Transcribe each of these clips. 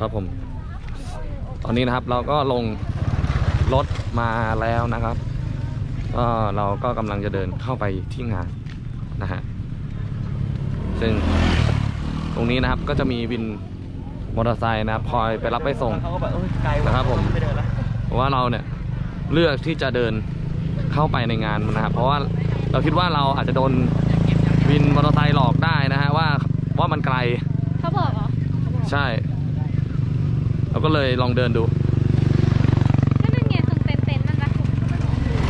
ครับผม ตอนนี้นะครับเราก็ลงรถมาแล้วนะครับก็เราก็กำลังจะเดินเข้าไปที่งานนะฮะซึ่งตรงนี้นะครับก็จะมีวินมอเตอร์ไซค์นะครับคอยไปรับไปส่ง เขาก็แบบเอ้ยไกลว่ะนะครับผมไม่เดินละเพราะว่าเราเนี่ยเลือกที่จะเดินเข้าไปในงานนะครับ เพราะว่าเราคิดว่าเราอาจจะโดนวินมอเตอร์ไซค์หลอกได้นะฮะว่าว่ามันไกลเขาบอกเหรอใช่ เราก็เลยลองเดินดูนั่นเป็นไงตรงเต็นท์เต็นท์นั่นนะ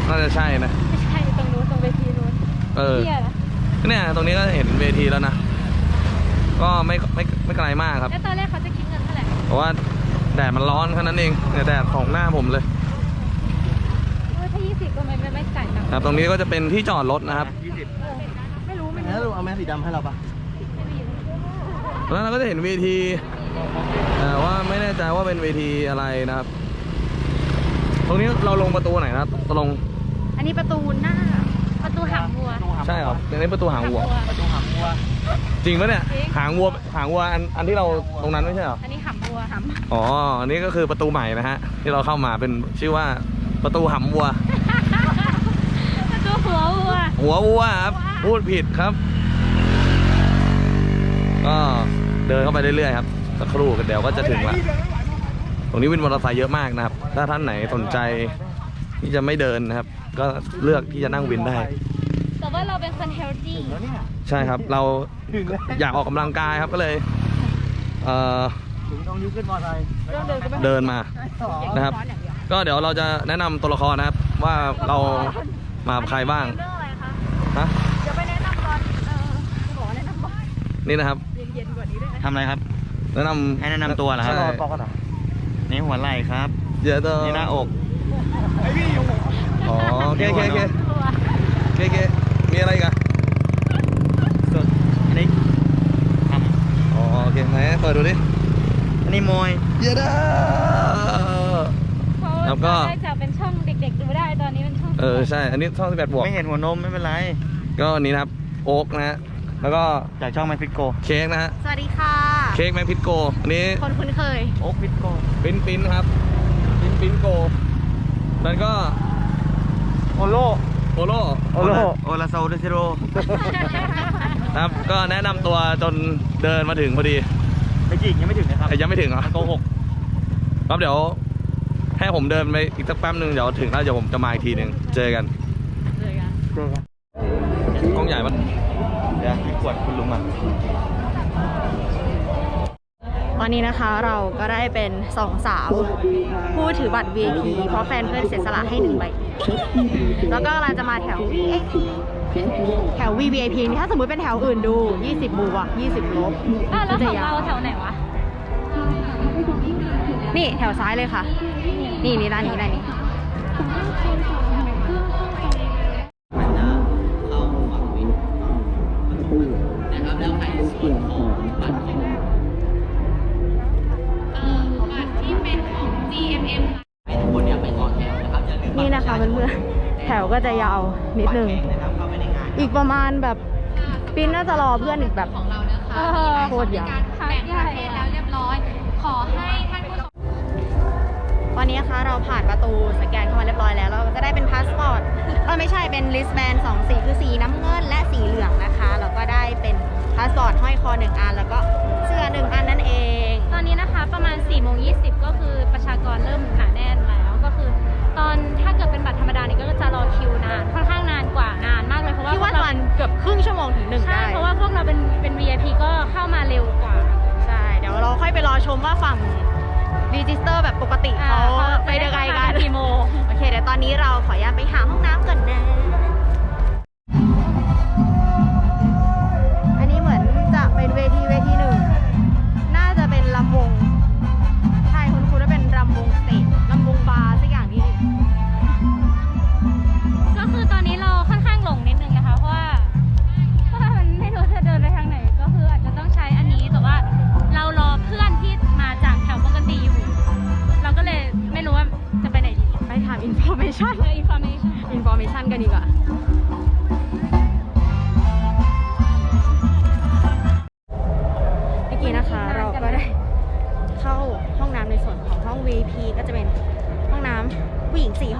น่าจะใช่นะ ไม่ใช่ตรงนู้นตรงเวทีนู้นเออ เที่ยนะเนี่ยตรงนี้ก็เห็นเวทีแล้วนะ ก็ไม่ไม่ไม่ไกลมากครับ แล้วตอนแรกเขาจะคิดเงินเท่าไหร่เพราะว่าแดดมันร้อนแค่นั้นเองเนี่ยแดดของหน้าผมเลย เออถ้า20ก็ไม่ไม่ไม่จ่ายตังค์ครับตรงนี้ก็จะเป็นที่จอดรถนะครับ ยี่สิบเออไม่รู้ไม่แล้วรู้ลุงเอาแมสสีดำให้เราปะแล้วเราก็จะเห็นเวทีแต่ ว่าไม่แน่ใจว่าเป็นเวทีอะไรนะครับ ตรงนี้เราลงประตูไหนนะตรงอันนี้ประตูหน้า ประตูหางวัว ใช่เหรอในนี้ประตูหางวัว ประตูหางวัว จริงปะเนี่ย จริง หางวัว หางวัวอันอันที่เราตรงนั้นไม่ใช่เหรอ อันนี้หางวัวหางอ๋อ อันนี้ก็คือประตูใหม่นะฮะ ที่เราเข้ามาเป็นชื่อว่าประตูหำวัว ประตูหัววัว หัววัวครับ พูดผิดครับ ก็เดินเข้าไปเรื่อยๆครับ สักครู่กันเดี๋ยวก็จะถึงละตรงนี้วินมอเตอร์ไซค์เยอะมากนะครับ ถ้าท่านไหนสนใจที่จะไม่เดินนะครับ ก็เลือกที่จะนั่งวินได้ แต่ว่าเราเป็นคนเฮลตี้แล้วเนี่ยใช่ครับ เราถึงแล้วอยากออกกำลังกายครับก็เลยเอ่อถึงต้องยุขึ้นมอเตอร์ไซค์เดินมาต่อนะครับ ก็เดี๋ยวเราจะแนะนำตัวละครนะครับ ว่าเรามากับใครบ้างเรื่องอะไรคะฮะเดี๋ยวไปแนะนำบอลเออขอแนะนำบอลนี่นะครับ เย็นๆกว่านี้ด้วยนะ ทำอะไรครับ แนะนำให้แนะนำตัวเหรอครับ ใช่ปอกกันเหรอนี่หัวไหล่ครับ เดี๋ยวตัวนี่หน้าอก อ๋อโอเคโอเคโอเคตัวโอเคโอเคมีอะไรอีกันส่วนอันนี้ทอ๋อโอเคไหนเปิดดูดิำอันนี้มวย เยอะด้า เพราะว่าแล้วก็ได้จะเป็นช่องเด็กๆดูได้ตอนนี้เป็นช่องเออใช่ อันนี้ช่องสิบแปดบวก ไม่เห็นหัวนมไม่เป็นไร ก็อันนี้นะครับ โอ๊กนะฮะ แล้วก็จากช่องแมฟิโก เค้กนะฮะ สวัสดีค่ะเค้กแมงพิทโก อันนี้คนคุ้นเคย โอ๊กฟิโก ปิ้นปิ้นครับ ปิ้นปิ้นโกแล้วก็โอโลโอโลโอโลโอลาโซเดซิโรครับ ก็แนะนำตัวจนเดินมาถึงพอดีไม่จริงยังไม่ถึงนะครับแต่ยังไม่ถึงเหรอโกหกครับเดี๋ยวให้ผมเดินไปอีกสักแป๊บหนึ่งเดี๋ยวถึงแล้วเดี๋ยวผมจะมาอีกทีหนึ่งเจอกันเจอกันกล้องใหญ่ปะเดี๋ยวมีขวดคุณลุงมา ตอนนี้นะคะเราก็ได้เป็นสองสาว ผู้ถือบัตร VIP เพราะแฟนเพื่อนเสียสละให้หนึ่งใบ แล้วก็เราจะมาแถว VIP แถว VVIP นี่ถ้าสมมุติเป็นแถวอื่นดู 20บวก20 ลบอ้าวแล้วของจะยเราแถวไหนวะ นี่แถวซ้ายเลยค่ะ นี่นี่ด้านนี้ด้านนี้นี่ ก็จะยาวนิดนึง อีกประมาณแบบปินน่าจะรอเพื่อนอีกแบบเออโคตรยาวแบ่งประเภทแล้วเรียบร้อย ขอให้ท่านผู้ชมตอนนี้นะคะเราผ่านประตูสแกนเข้ามาเรียบร้อยแล้ว เราก็จะได้เป็นพาสปอร์ตเออไม่ใช่เป็นลิสแบนสองสีคือสีน้ำเงินและสีเหลืองนะคะแล้วก็ได้เป็นพาสปอร์ตห้อยคอหนึ่งอันแล้วก็เสื้อหนึ่งอันนั่นเอง ตอนนี้นะคะประมาณ4ี่โมงยีก็คือประชากรเริ่มหนาแน่นแล้วก็คือ ตอนถ้าเกิดเป็นบัตรธรรมดานี่ก็จะรอคิวนานค่อนข้างนานกว่านานมากเลยเพราะว่าที่ว่าพกวันเกือบครึ่งชั่วโมงถึงหนึ่งใช่ได้เพราะว่าพวกเราเป็นเป็น VIP ก็เข้ามาเร็วกว่า ใช่ เดี๋ยวเราค่อยไปรอชมว่าฝั่งรีจิสเตอร์แบบปกติเขาอ่าไปยังไงกันกี่โมง โอเคเดี๋ยวตอนนี้เราขออนุญาตไปหาห้องน้ำก่อนนะ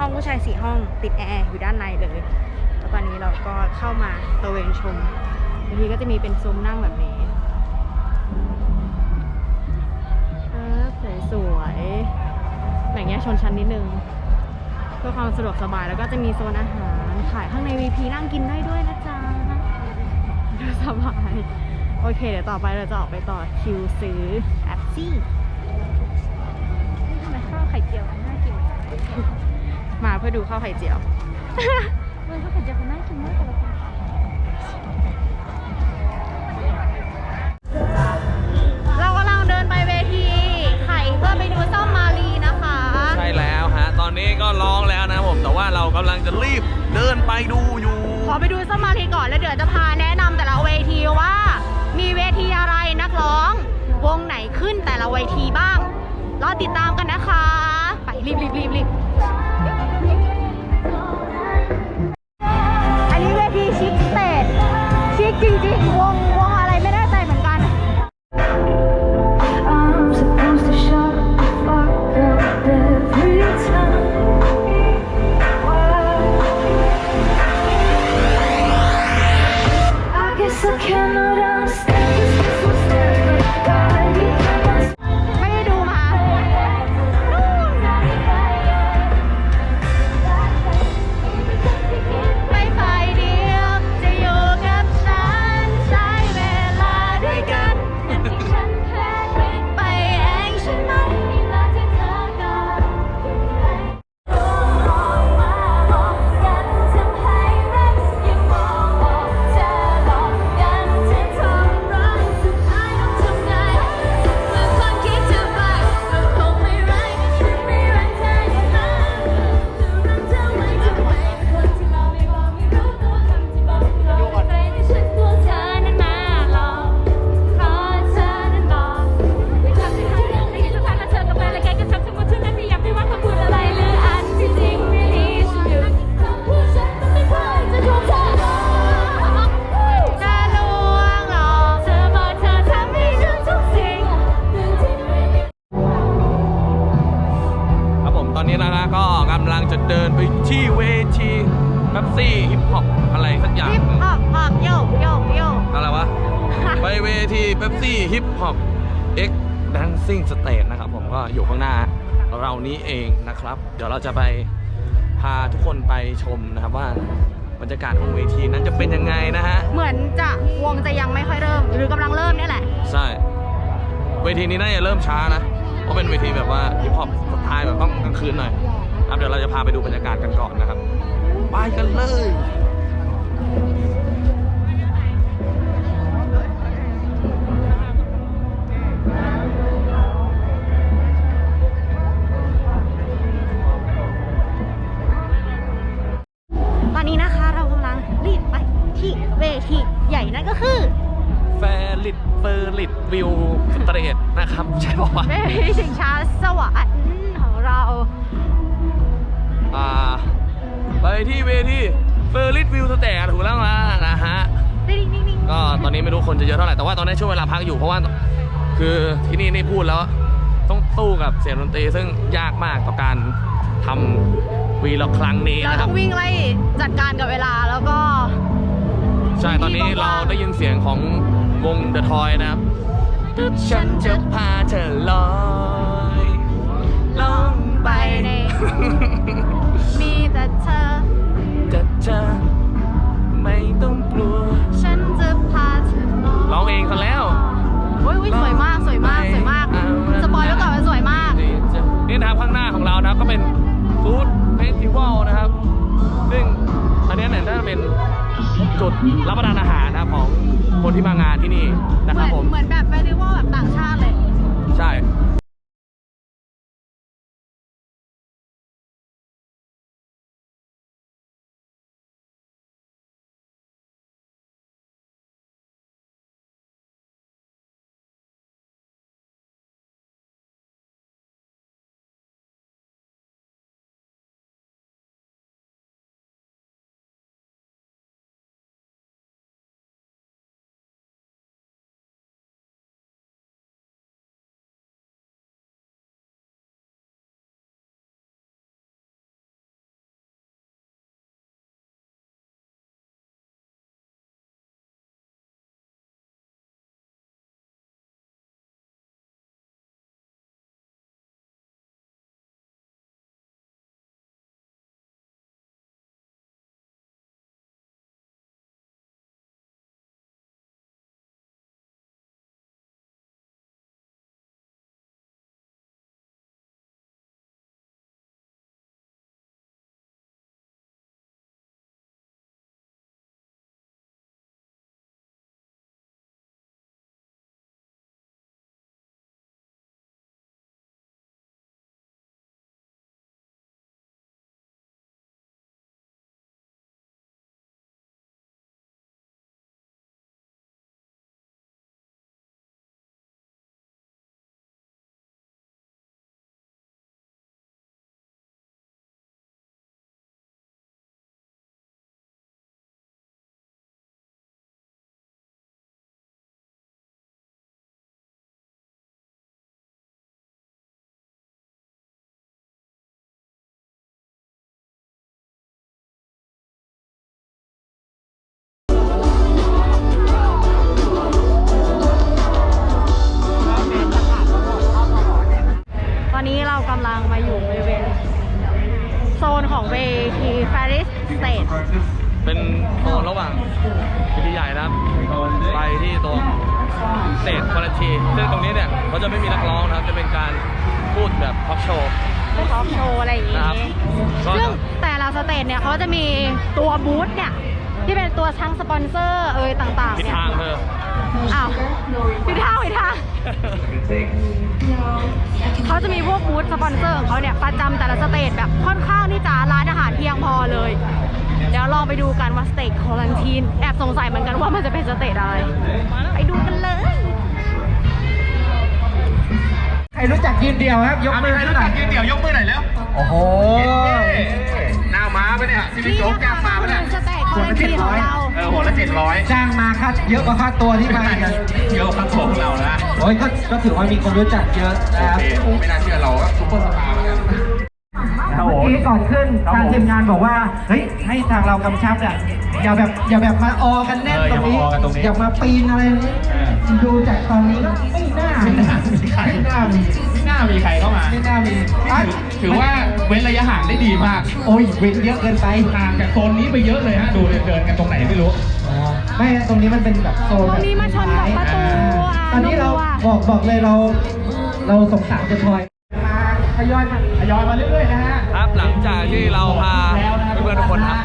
ห้องผู้ชายสี่ห้องติดแอร์อยู่ด้านในเลยแล้วตอนนี้เราก็เข้ามาตระเวนชมบางทีก็จะมีเป็นซุ้มนั่งแบบนี้เออสวยๆแบ่งแยกชนชั้นนิดนึงเพื่อความสะดวกสบายแล้วก็จะมีโซนอาหาร ขายข้างใน VP นั่งกินได้ด้วยนะจ๊ะสบาย โอเค เดี๋ยวต่อไปเราจะออกไปต่อคิวซื้อแอปซี่ มาเพื่อดูข้าวไข่เจียวเออข้าวไข่เจียวเขาน่ากินมากแต่ละคนเรากำลังเดินไปเวทีไข่เพื่อไปดูส้มมาลีนะคะ ใช่แล้วฮะ ตอนนี้ก็ร้องแล้วนะครับผม แต่ว่าเรากำลังจะรีบเดินไปดูอยู่ ขอไปดูส้มมาลีก่อนแล้วเดี๋ยวจะพาแนะนำแต่ละเวทีว่า มีเวทีอะไรนักร้อง วงไหนขึ้นแต่ละเวทีบ้าง รอติดตามกันนะคะ ไปรีบรีบรีบ ทีเป๊ปซี่ฮิปฮอปเอ็กแดนซิ่งสเตจนะครับผมก็อยู่ข้างหน้าเรานี้เองนะครับ เดี๋ยวเราจะไปพาทุกคนไปชมนะครับว่าบรรยากาศของเวทีนั้นจะเป็นยังไงนะฮะ เหมือนจะวงจะยังไม่ค่อยเริ่ม หรือกำลังเริ่มเนี่ยแหละ ใช่ เวทีนี้น่าจะเริ่มช้านะ เพราะเป็นเวทีแบบว่าฮิปฮอปสไตล์แบบต้องกลางคืนหน่อยครับเดี๋ยวเราจะพาไปดูบรรยากาศกันก่อนนะครับ ไปกันเลย คนจะเยอะเท่าไหร่แต่ว่าตอนนี้ช่วงเวลาพักอยู่เพราะว่าคือที่นี่นี่พูดแล้วต้องสู้กับเสียงดนตรีซึ่งยากมากต่อการทำวีล็อกครั้งนี้เรานะคต้รัอบ งวิ่งไล่จัดการกับเวลาแล้วก็ ใช่ตอนนี้เราได้ยินเสียงของวง The Toy นะครับฉันจะพาเธอลอยลองไปใน มีแต่เธอ เองซะแล้วโอ้ยอุ๊ยสวยมากสวยมากสวยมากสปอยไว้ก่อนมันสวยมากนี่นะครับข้างหน้าของเรานะครับก็เป็นฟู้ดเฟสติวัลนะครับ ซึ่งอันเนี้ยเนี่ยน่าจะเป็นจุดรับประทานอาหารนะครับของคนที่มางานที่นี่นะเหคมืรับอนผม เหมือนแบบเฟสติวัลแบบต่างชาติเลย ใช่ ของเวทีฟาริสสเตทเป็นโซนระหว่างพิธีใหญ่นะครับ ไปที่ตัวสเตจควอลันทีซึ่งตรงนี้เนี่ยเขาจะไม่มีนักร้องนะครับ จะเป็นการพูดแบบท็อปโชว์ไปทอล์กโชว์อะไรอย่างงี้นะครับก็ซึ่งจะแต่ละสเตจเนี่ยเขาจะมีตัวบูธเนี่ยที่เป็นตัวทั้งสปอนเซอร์เอ่ยต่างๆทิศเนี่ยทางเธอ อ้าวผิดทางผิดทางเขาจะมีพวกบูธสปอนเซอร์ของเขาเนี่ย ประจำแต่ละสเตจแบบค่อนข้างที่จะร้านอาหารเพียงพอเลย เดี๋ยวลองไปดูกันว่าสเตจคอลันทีน แอบสงสัยเหมือนกันว่ามันจะเป็นสเตจอะไร ไปดูกันเลย ใครรู้จักยืนเดียวครับ ยกมือขึ้นหน่อยยืนเดี่ยวยกมือหน่อยแล้วโอ้โห หน้าม้าปะเนี่ยที่พี่นี่โจ๊กนะจ้าคะงมาก็ปะคืเนี่ยอสเตจคอลันทีนของเราเออหัวละเจ็ดร้อยจ้างมาค่าเยอะกว่าค่าตัวที่มาอีกอะเยอะพักของเรานะ โอ้ยก็ก็ถือว่ามีคนรู้จักเยอะนะครับโอ้ไม่น่าเชื่อเราก็ซุปเปอร์สตาร์เหมือนกันเมื่อกี้ก่อนขึ้นทางทีมงานบอกว่า เฮ้ย ให้ทางเรากำชับเนี่ยอย่าแบบอย่าแบบมาออกันแน่นเออตรงนี้ อย่ามาออกันตรงนี้อย่ามาปีนอะไรนี้ดูจากตอนนี้ก็ไม่น่าไม่น่ามีใคร ไม่น่ามีไม่น่ามีใครเข้ามาไม่น่ามีอะถือว่าเว้นระยะห่างได้ดีมากโอ้ยเว้นเยอะเกินไปห่างจากโซนนี้ไปเยอะเลยฮะดูเดินกันตรงไหนไม่รู้ อ๋อไม่ตรงนี้มันเป็นแบบโซนตรงนี้มาชนกับประตูอ่าอ่าตอนนี้เราดูอะบอกบอกเลยเรา เราสงสารจะทอย มาทยอยมาทยอยมาเรื่อยๆนะฮะครับหลังจากที่เราพาเพื่อนๆทุกคนครับ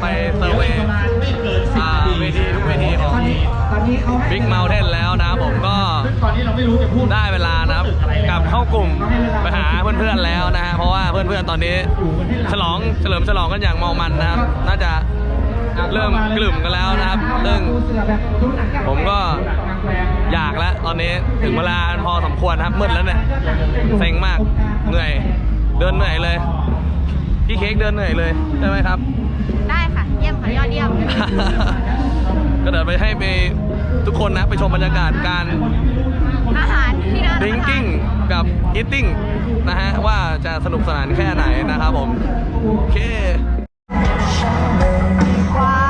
ไปเซอร์เวย์อ่าเวทีทุกเวทีของ ตอนนี้ตอนนี้เขาให้ บิ๊กเม t เทนแล้วนะ กลับเข้ากลุ่มไปหาเพื่อนๆแล้วนะฮะเพราะว่าเพื่อนๆตอนนี้ ฉลองเฉลิมฉลองกันอย่างเมามันนะครับ น่าจะเริ่มกลุ่มกันแล้วนะครับ ซึ่งดูเสือแบบดูหนังกลางแปลงผมก็อยากแล้วตอนนี้ถึงเวลาพอสมควรนะครับมืดแล้วเนี่ยเซ็งมากเหนื่อยเดินเหนื่อยเลยพี่เค้กเดินเหนื่อยเลยใช่ไหมครับ ได้ค่ะเยี่ยมค่ะยอดเยี่ยม ก็เดี๋ยวไปให้ไปทุกคนนะไปชมบรรยากาศการ อาหารที่น่ารับประทากิ้งนกับอ a ตติ้งนะฮะ ว่าจะสนุกสนานแค่ไหนนะครับผม โอเคควา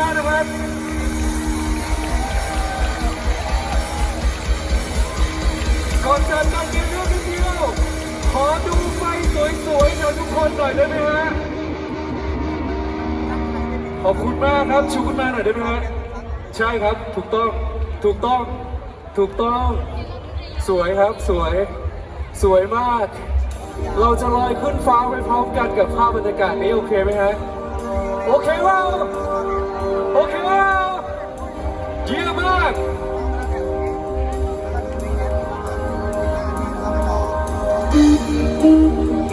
แล้วก็คุณมานะครับก่อนจะตั้งกินเรื่องนิดเดียวขอดูไฟสวยๆหน่อยทุกคนหน่อยได้ไหมฮะขอบคุณมากครับชูขึ้นมาหน่อยได้ไหมฮะใช่ครับถูกต้องถูกต้องถูกต้อง สวยครับสวย สวยมาก เราจะลอยขึ้นฟ้าไปพร้อมกันกับภาพบรรยากาศนี้โอเคไหมฮะ โอเคว่าาก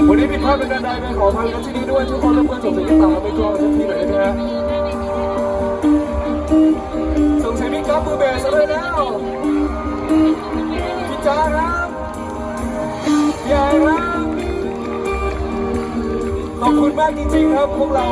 วันนี้ผิดพลาดเป็นการใดไปขออภัยกันที่นี้ด้วยทุกคนรบกวนส่งเสียงตามไปกรองสักทีหน่อยได้ไหมฮะส่งเสียงพี่ก๊อฟมือเบสเลยแล้วพี่จ้าครับพี่ไอครับขอบคุณมากจริงๆครับพวกเรา